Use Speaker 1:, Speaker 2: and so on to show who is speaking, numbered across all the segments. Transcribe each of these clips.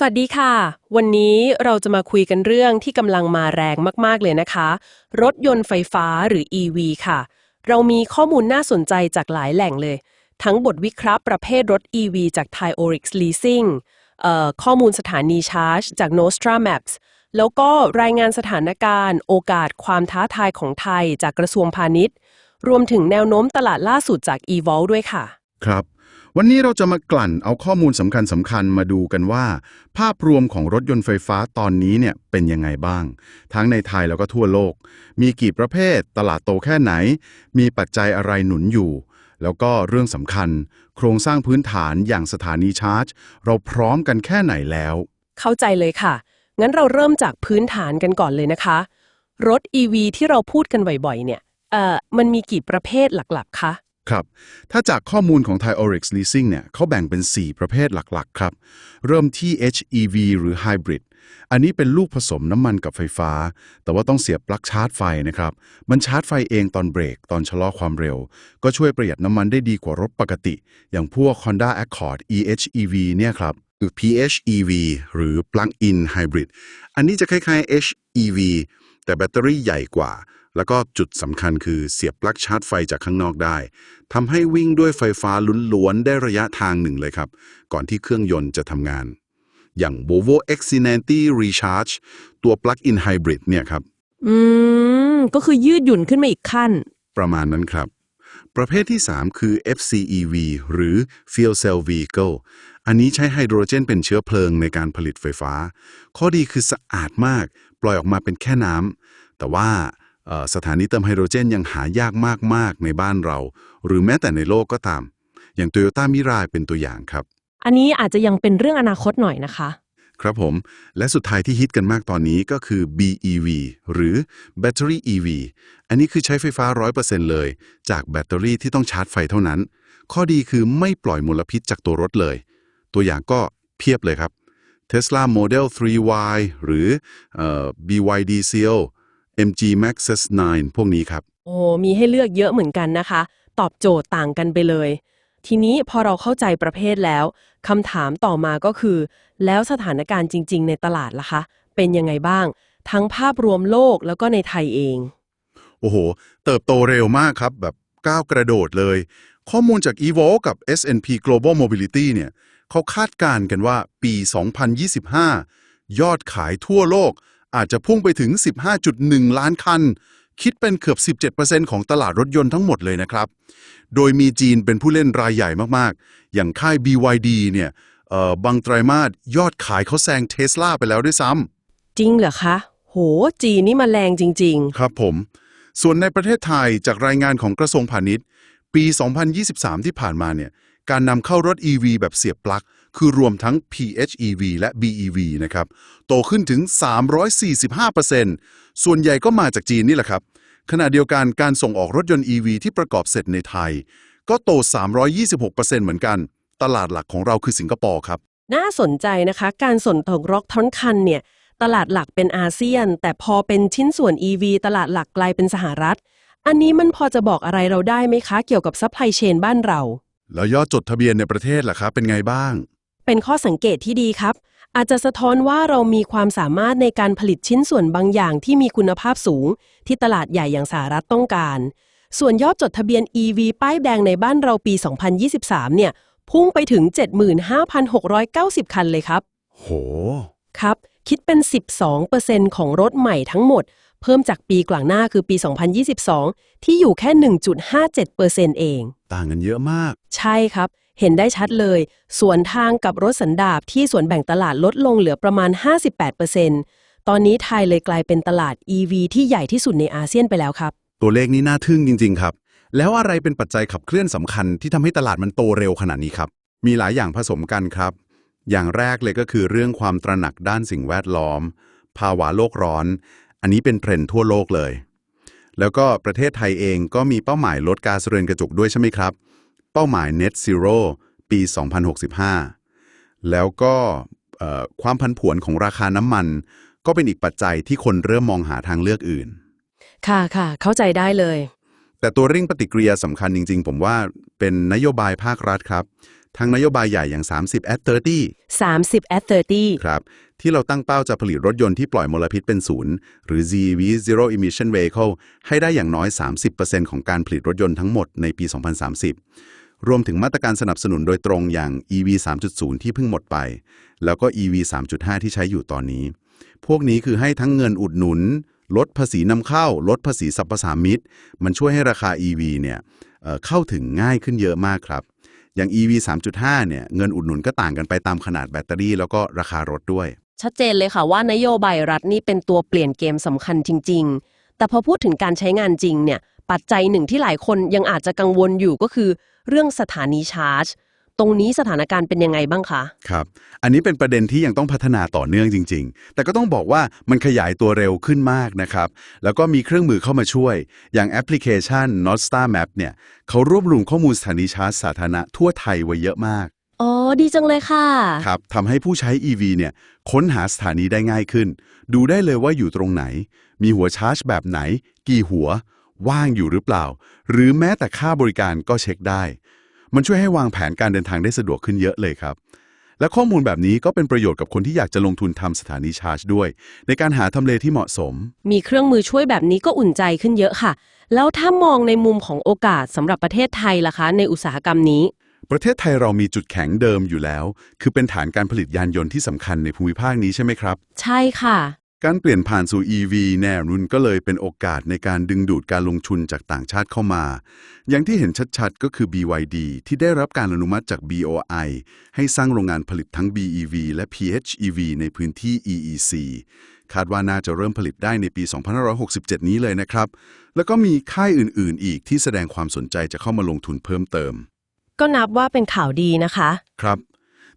Speaker 1: สวัสดีค่ะ วันนี้เราจะมาคุยกันเรื่องที่กำลังมาแรงมาก ๆ เลยนะคะ รถยนต์ไฟฟ้าหรือ EV ค่ะ เรามีข้อมูลน่าสนใจจากหลายแหล่งเลย ทั้งบทวิเคราะห์ประเภทรถ EV จาก Thai Orix Leasing เอ่อข้อมูลสถานีชาร์จ จาก Nostra Maps แล้วก็รายงานสถานการณ์ โอกาสความท้าทายของไทยจากกระทรวงพาณิชย์ รวมถึงแนวโน้มตลาดล่าสุดจาก eVol ด้วยค่ะ
Speaker 2: ครับ วันนี้เราจะมากลั่นเอาข้อมูลสำคัญสำคัญมาดูกันว่า ภาพรวมของรถยนต์ไฟฟ้าตอนนี้เนี่ยเป็นยังไงบ้าง ทั้งในไทยแล้วก็ทั่วโลก มีกี่ประเภท ตลาดโตแค่ไหน มีปัจจัยอะไรหนุนอยู่ แล้วก็เรื่องสำคัญ โครงสร้างพื้นฐานอย่างสถานีชาร์จ เราพร้อมกันแค่ไหนแล้ว
Speaker 1: เข้าใจเลยค่ะ งั้นเราเริ่มจากพื้นฐานกันก่อนเลยนะคะ รถ EV ที่เราพูดกันบ่อยๆเนี่ยเอ่อมันมีกี่ประเภทหลักๆคะ
Speaker 2: ครับ ถ้าจากข้อมูลของ Thai Oryx Leasing เนี่ยเขาแบ่งเป็น 4 ประเภทหลัก ๆ ครับ เริ่มที่ HEV หรือ Hybrid อันนี้เป็นลูกผสมน้ำมันกับไฟฟ้า แต่ว่าต้องเสียบปลั๊กชาร์จไฟนะครับ มันชาร์จไฟเองตอนเบรก ตอนชะลอความเร็ว ก็ช่วยประหยัดน้ำมันได้ดีกว่ารถปกติ อย่างพวก Honda Accord EHEV เนี่ยครับหรือ PHEV หรือ Plug-in Hybrid อันนี้จะคล้ายๆ HEV แต่แบตเตอรี่ใหญ่กว่า แล้วก็จุดสำคัญคือเสียบปลั๊กชาร์จไฟจากข้างนอกได้ทำให้วิ่งด้วยไฟฟ้าล้วนๆได้ระยะทางหนึ่งเลยครับ ก่อนที่เครื่องยนต์จะทำงาน อย่าง Volvo XC90 Recharge ตัว Plug-in Hybrid เนี่ยครับ
Speaker 1: อืม ก็คือยืดหยุ่นขึ้นมาอีกขั้น
Speaker 2: ประมาณนั้นครับ ประเภทที่ 3 คือ FCEV หรือ Fuel Cell Vehicle อันนี้ใช้ไฮโดรเจนเป็นเชื้อเพลิงในการผลิตไฟฟ้า ข้อดีคือสะอาดมาก ปล่อยออกมาเป็นแค่น้ำแต่ว่าเอ่อ สถานีเติมไฮโดรเจนยังหายากมากๆในบ้านเรา หรือแม้แต่ในโลกก็ตาม อย่าง Toyota Mirai เป็นตัวอย่างครับ
Speaker 1: อันนี้อาจจะยังเป็นเรื่องอนาคตหน่อยนะคะ
Speaker 2: ครับผม และสุดท้ายที่ฮิตกันมากตอนนี้ก็คือ BEV หรือ Battery EV อันนี้คือใช้ไฟฟ้า 100%เลย จากแบตเตอรี่ที่ต้องชาร์จไฟเท่านั้น ข้อดีคือไม่ปล่อยมลพิษจากตัวรถเลย ตัวอย่างก็เพียบเลยครับ Tesla Model 3Y หรือเอ่อ BYD Seal MG Maxus 9 พวกนี้ครับ
Speaker 1: โอ้มีให้เลือกเยอะเหมือนกันนะคะ ตอบโจทย์ต่างกันไปเลย ทีนี้พอเราเข้าใจประเภทแล้วคำถามต่อมาก็คือ แล้วสถานการณ์จริง ๆ ในตลาดล่ะคะ เป็นยังไงบ้าง ทั้งภาพรวมโลกแล้วก็ในไทยเอง
Speaker 2: โอ้โห เติบโตเร็วมากครับ แบบก้าวกระโดดเลย ข้อมูลจาก evo กับ S&P Global Mobility เนี่ยเขาคาดการณ์กันว่าปี 2025 ยอดขายทั่วโลก อาจจะพุ่งไปถึง 15.1 ล้านคัน คิดเป็นเกือบ 17%ของตลาดรถยนต์ทั้งหมดเลยนะครับ โดยมีจีนเป็นผู้เล่นรายใหญ่มากๆ อย่างค่าย BYD เนี่ยเอ่อบางไตรมาสยอดขายเขาแซงเทสลาไปแล้วด้วยซ้ำ
Speaker 1: จริงเหรอคะ โหจีนนี่มาแรงจริง
Speaker 2: ครับผม ส่วนในประเทศไทยจากรายงานของกระทรวงพาณิชย์ ปี 2023 ที่ผ่านมาเนี่ยการนำเข้ารถ EV แบบเสียบปลั๊ก คือรวมทั้ง PHEV และ BEV นะครับ โตขึ้นถึง 345%ส่วนใหญ่ก็มาจากจีนนี่แหละครับ ขณะเดียวกันการส่งออกรถยนต์ EV ที่ประกอบเสร็จในไทย ก็โต 326%เหมือนกัน ตลาดหลักของเราคือสิงคโปร์ครับ
Speaker 1: ๆน่าสนใจนะคะ การส่งตกรถทั้งคันเนี่ย ตลาดหลักเป็นอาเซียน แต่พอเป็นชิ้นส่วน EV ตลาดหลักกลายเป็นสหรัฐ อันนี้มันพอจะบอกอะไรเราได้ไหมคะ เกี่ยวกับซัพพลายเชนบ้านเรา
Speaker 2: แล้วยอดจดทะเบียนในประเทศล่ะครับเป็นไงบ้าง
Speaker 1: เป็นข้อสังเกตที่ดีครับ อาจจะสะท้อนว่าเรามีความสามารถในการผลิตชิ้นส่วนบางอย่างที่มีคุณภาพสูง ที่ตลาดใหญ่อย่างสหรัฐต้องการ ส่วนยอดจดทะเบียน EV ป้ายแดงในบ้านเราปี 2023 เนี่ย พุ่งไปถึง 75,690 คันเลยครับ
Speaker 2: โห
Speaker 1: ครับ คิดเป็น 12%ของรถใหม่ทั้งหมด เพิ่มจากปีกลางหน้าคือปี 2022 ที่อยู่แค่ 1.57%เอง
Speaker 2: ต่างกันเยอะมาก
Speaker 1: ใช่ครับ เห็นได้ชัดเลยส่วนทางกับรถสันดาปที่ส่วนแบ่งตลาดลดลงเหลือประมาณ 58%ตอนนี้ไทยเลยกลายเป็นตลาด EV ที่ใหญ่ที่สุดในอาเซียนไปแล้วครับ
Speaker 2: ตัวเลขนี้น่าทึ่งจริง ๆ ครับ แล้วอะไรเป็นปัจจัยขับเคลื่อนสำคัญที่ทำให้ตลาดมันโตเร็วขนาดนี้ครับ มีหลายอย่างผสมกันครับ อย่างแรกเลยก็คือเรื่องความตระหนักด้านสิ่งแวดล้อม ภาวะโลกร้อน อันนี้เป็นเทรนด์ทั่วโลกเลย แล้วก็ประเทศไทยเองก็มีเป้าหมายลดก๊าซเรือนกระจกด้วยใช่ไหมครับ เป้าหมาย Net Zero ปี 2065 แล้วก็เอ่อความพันผวนของราคาน้ำมัน ก็เป็นอีกปัจจัยที่คนเริ่มมองหาทางเลือกอื่น
Speaker 1: ค่ะค่ะเข้าใจได้เลย
Speaker 2: แต่ตัวเร่งปฏิกิริยาสำคัญจริง ๆ ผมว่าเป็นนโยบายภาครัฐครับ ทั้งนโยบายใหญ่อย่าง 30 at 30
Speaker 1: 30 at 30
Speaker 2: ครับ ที่เราตั้งเป้าจะผลิตรถยนต์ที่ปล่อยมลพิษเป็นศูนย์ หรือ ZEV Zero Emission Vehicle ให้ได้อย่างน้อย 30%ของการผลิตรถยนต์ทั้งหมดในปี 2030 รวมถึงมาตรการสนับสนุนโดยตรงอย่าง EV 3.0 ที่เพิ่งหมดไป แล้วก็ EV 3.5 ที่ใช้อยู่ตอนนี้ พวกนี้คือให้ทั้งเงินอุดหนุน ลดภาษีนำเข้า ลดภาษีสรรพสามิตมันช่วยให้ราคา EV เนี่ยเอ่อเข้าถึงง่ายขึ้นเยอะมากครับ อย่าง EV 3.5 เนี่ยเงินอุดหนุนก็ต่างกันไปตามขนาดแบตเตอรี่แล้วก็ราคารถด้วย
Speaker 1: ชัดเจนเลยค่ะว่านโยบายรัฐนี่เป็นตัวเปลี่ยนเกมสำคัญจริง ๆ แต่พอพูดถึงการใช้งานจริงเนี่ย ปัจจัยหนึ่งที่หลายคนยังอาจจะกังวลอยู่ก็คือ เรื่องสถานีชาร์จ ตรงนี้สถานการณ์เป็นยังไงบ้างคะ
Speaker 2: ครับ อันนี้เป็นประเด็นที่ยังต้องพัฒนาต่อเนื่องจริง ๆ แต่ก็ต้องบอกว่ามันขยายตัวเร็วขึ้นมากนะครับ แล้วก็มีเครื่องมือเข้ามาช่วย อย่างแอปพลิเคชัน Nordstar Map เนี่ยเขารวบรวมข้อมูลสถานีชาร์จสาธารณะทั่วไทยไว้เยอะมาก
Speaker 1: อ๋อ ดีจังเลยค่ะ
Speaker 2: ครับทำให้ผู้ใช้ EV เนี่ยค้นหาสถานีได้ง่ายขึ้น ดูได้เลยว่าอยู่ตรงไหน มีหัวชาร์จแบบไหน กี่หัว ว่างอยู่หรือเปล่า หรือแม้แต่ค่าบริการก็เช็คได้ มันช่วยให้วางแผนการเดินทางได้สะดวกขึ้นเยอะเลยครับ และข้อมูลแบบนี้ก็เป็นประโยชน์กับคนที่อยากจะลงทุนทำสถานีชาร์จด้วย ในการหาทำเลที่เหมาะสม
Speaker 1: มีเครื่องมือช่วยแบบนี้ก็อุ่นใจขึ้นเยอะค่ะ แล้วถ้ามองในมุมของโอกาสสำหรับประเทศไทยล่ะคะ ในอุตสาหกรรมนี้
Speaker 2: ประเทศไทยเรามีจุดแข็งเดิมอยู่แล้ว คือเป็นฐานการผลิตยานยนต์ที่สำคัญในภูมิภาคนี้ใช่ไหมครับ
Speaker 1: ใช่ค่ะ
Speaker 2: การเปลี่ยนผ่านสู่ EV แน่นุ่นก็เลยเป็นโอกาสในการดึงดูดการลงทุนจากต่างชาติเข้ามา อย่างที่เห็นชัดๆ ก็คือ BYD ที่ได้รับการอนุมัติจาก BOI ให้สร้างโรงงานผลิตทั้ง BEV และ PHEV ในพื้นที่ EEC คาดว่าน่าจะเริ่มผลิตได้ในปี 2567 นี้เลยนะครับ แล้วก็มีค่ายอื่นๆ อีกที่แสดงความสนใจจะเข้ามาลงทุนเพิ่มเติม
Speaker 1: ก็นับว่าเป็นข่าวดีนะคะ
Speaker 2: ครับ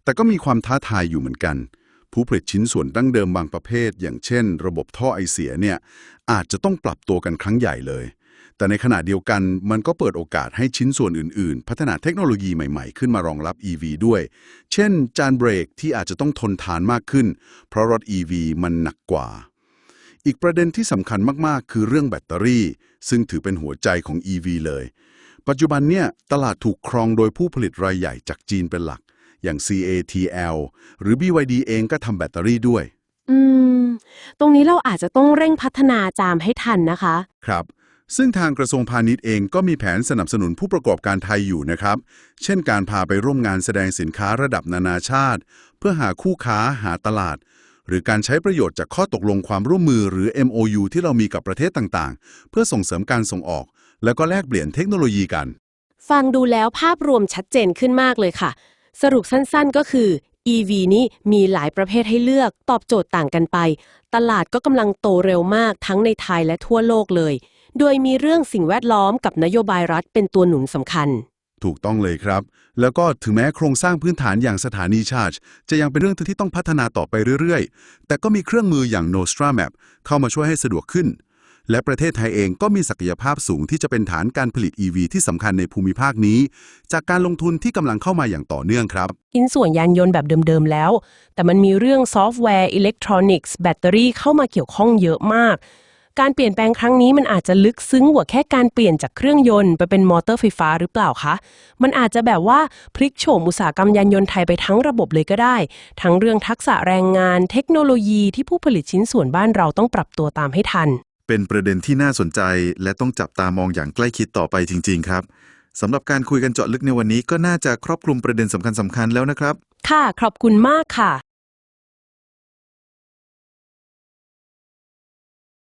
Speaker 2: แต่ก็มีความท้าทายอยู่เหมือนกัน ผู้ผลิตชิ้นส่วนดั้งเดิมบางประเภท อย่างเช่น ระบบท่อไอเสียเนี่ยอาจจะต้องปรับตัวกันครั้งใหญ่เลย แต่ในขณะเดียวกันมันก็เปิดโอกาสให้ชิ้นส่วนอื่นๆ พัฒนาเทคโนโลยีใหม่ๆ ขึ้นมารองรับ EV ด้วย เช่น จานเบรกที่อาจจะต้องทนทานมากขึ้น เพราะรถ EV มันหนักกว่า อีกประเด็นที่สำคัญมากๆ คือเรื่องแบตเตอรี่ ซึ่งถือเป็นหัวใจของ EV เลย ปัจจุบันเนี่ยตลาดถูกครองโดยผู้ผลิตรายใหญ่จากจีนเป็นหลัก อย่าง CATL หรือ BYD เองก็ทำแบตเตอรี่ด้วย
Speaker 1: อืม ตรงนี้เราอาจจะต้องเร่งพัฒนาจามให้ทันนะคะ
Speaker 2: ครับ ซึ่งทางกระทรวงพาณิชย์เองก็มีแผนสนับสนุนผู้ประกอบการไทยอยู่นะครับ เช่นการพาไปร่วมงานแสดงสินค้าระดับนานาชาติ เพื่อหาคู่ค้าหาตลาด หรือการใช้ประโยชน์จากข้อตกลงความร่วมมือหรือ MOU ที่เรามีกับประเทศต่างๆ เพื่อส่งเสริมการส่งออก แล้วก็แลกเปลี่ยนเทคโนโลยีกัน
Speaker 1: ฟังดูแล้วภาพรวมชัดเจนขึ้นมากเลยค่ะ สรุปสั้นๆก็คือ EV นี่มีหลายประเภทให้เลือกตอบโจทย์ต่างกันไป ตลาดก็กำลังโตเร็วมากทั้งในไทยและทั่วโลกเลย โดยมีเรื่องสิ่งแวดล้อมกับนโยบายรัฐเป็นตัวหนุนสำคัญ
Speaker 2: ถูกต้องเลยครับ แล้วก็ถึงแม้โครงสร้างพื้นฐานอย่างสถานีชาร์จ จะยังเป็นเรื่องที่ต้องพัฒนาต่อไปเรื่อยๆ แต่ก็มีเครื่องมืออย่าง Nostra Map เข้ามาช่วยให้สะดวกขึ้น และประเทศไทยเองก็มีศักยภาพสูงที่จะเป็นฐานการผลิต EV ที่สำคัญในภูมิภาคนี้ จากการลงทุนที่กำลังเข้ามาอย่างต่อเนื่องครับ
Speaker 1: อินส่วนยานยนต์แบบเดิม ๆ แล้ว แต่มันมีเรื่องซอฟต์แวร์อิเล็กทรอนิกส์แบตเตอรี่เข้ามาเกี่ยวข้องเยอะมาก การเปลี่ยนแปลงครั้งนี้มันอาจจะลึกซึ้งกว่าแค่การเปลี่ยนจากเครื่องยนต์ไปเป็นมอเตอร์ไฟฟ้าหรือเปล่าคะ มันอาจจะแบบว่าพลิกโฉมอุตสาหกรรมยานยนต์ไทยไปทั้งระบบเลยก็ได้ ทั้งเรื่องทักษะแรงงาน เทคโนโลยีที่ผู้ผลิตชิ้นส่วนบ้านเราต้องปรับตัวตามให้ทัน
Speaker 3: เป็นประเด็นที่น่าสนใจ และต้องจับตามองอย่างใกล้คิดต่อไปจริง ๆ ครับสำหรับการคุยกันเจาะลึกในวันนี้ก็น่าจะครอบคลุมประเด็นสำคัญๆแล้วนะครับ
Speaker 1: ค่ะ ขอบคุณมากค่ะ